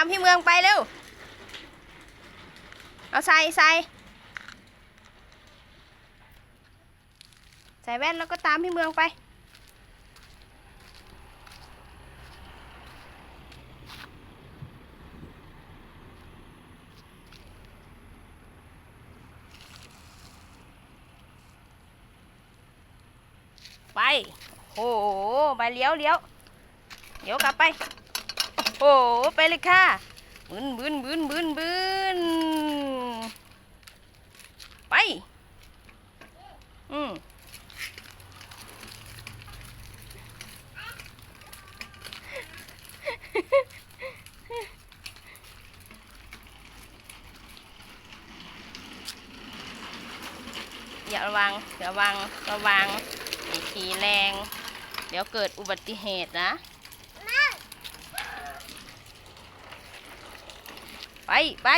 ามพี่เมืองไปเร็ว เอาใส่ใส่ใส่แว่นแล้วก็ตามพี่เมืองไป ไป โอ้โห ไปเลี้ยวเลี้ยวเลี้ยวกลับไป โอ้โห ไปเลยค่ะบืนบืนบืนบืนบืนไป อืมอย่าระวังระวัง ระวังขี่แรง เดี๋ยวเกิดอุบัติเหตุนะ ไปไป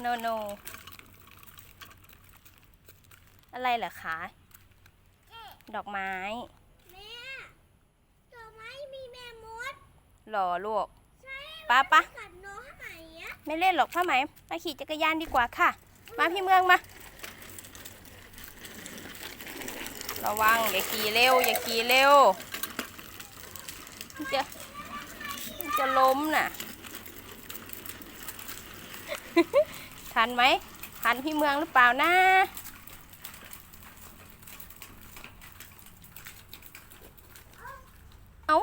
โนโน อะไรเหรอคะ ดอกไม้ แม่ดอกไม้มีแม่มดหล่อลูก ใช่ป้าปะกัดน้องไหมอะ ไม่เล่นหรอกผ้าไหม มาขี่จักรยานดีกว่าค่ะ มาพี่เมืองมา ระวังอย่าขี่เร็ว อย่าขี่เร็วมันจะมันจะล้มน่ะ ทันไหม ทันพี่เมืองหรือเปล่านะเอา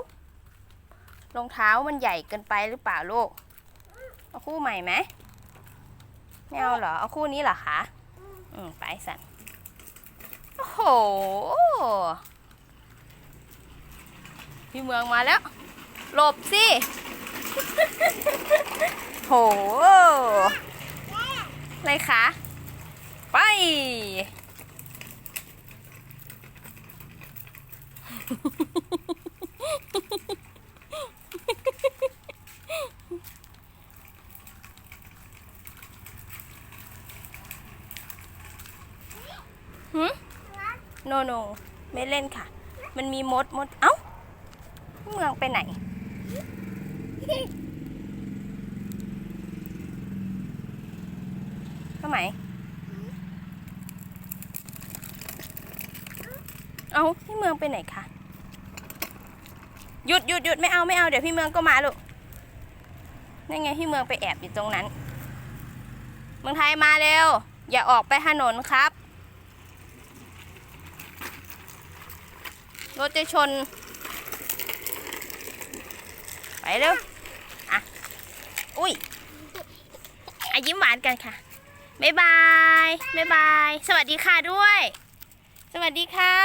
รองเท้ามันใหญ่เกินไปหรือเปล่าลูก เอาคู่ใหม่ไหมไม่เอาเหรอ เอาคู่นี้เหรอคะ อืม ไปสั่น โอ้โห พี่เมืองมาแล้ว หลบสิ โหอะไรคะไปหืม โนโนไม่เล่นค่ะ มันมีมดมด เอ้าพี่เมืองไปไหน ทำไม เอาพี่เมืองไปไหนคะ หยุดหยุดหยุดไม่เอาไม่เอาเดี๋ยวพี่เมืองก็มาลูกนั่นไงพี่เมืองไปแอบอยู่ตรงนั้น เมืองไทยมาเร็ว อย่าออกไปถนนครับ รถจะชน ไปเร็ว อะ อุ้ยอะยิ้มหวานกันค่ะบ๊ายบายบ๊ายบาย สวัสดีค่ะด้วย สวัสดีค่ะ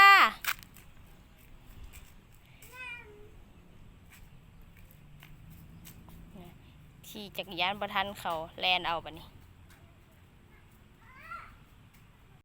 ขี่จักรยานประทันเขาแลนเอาปะนี่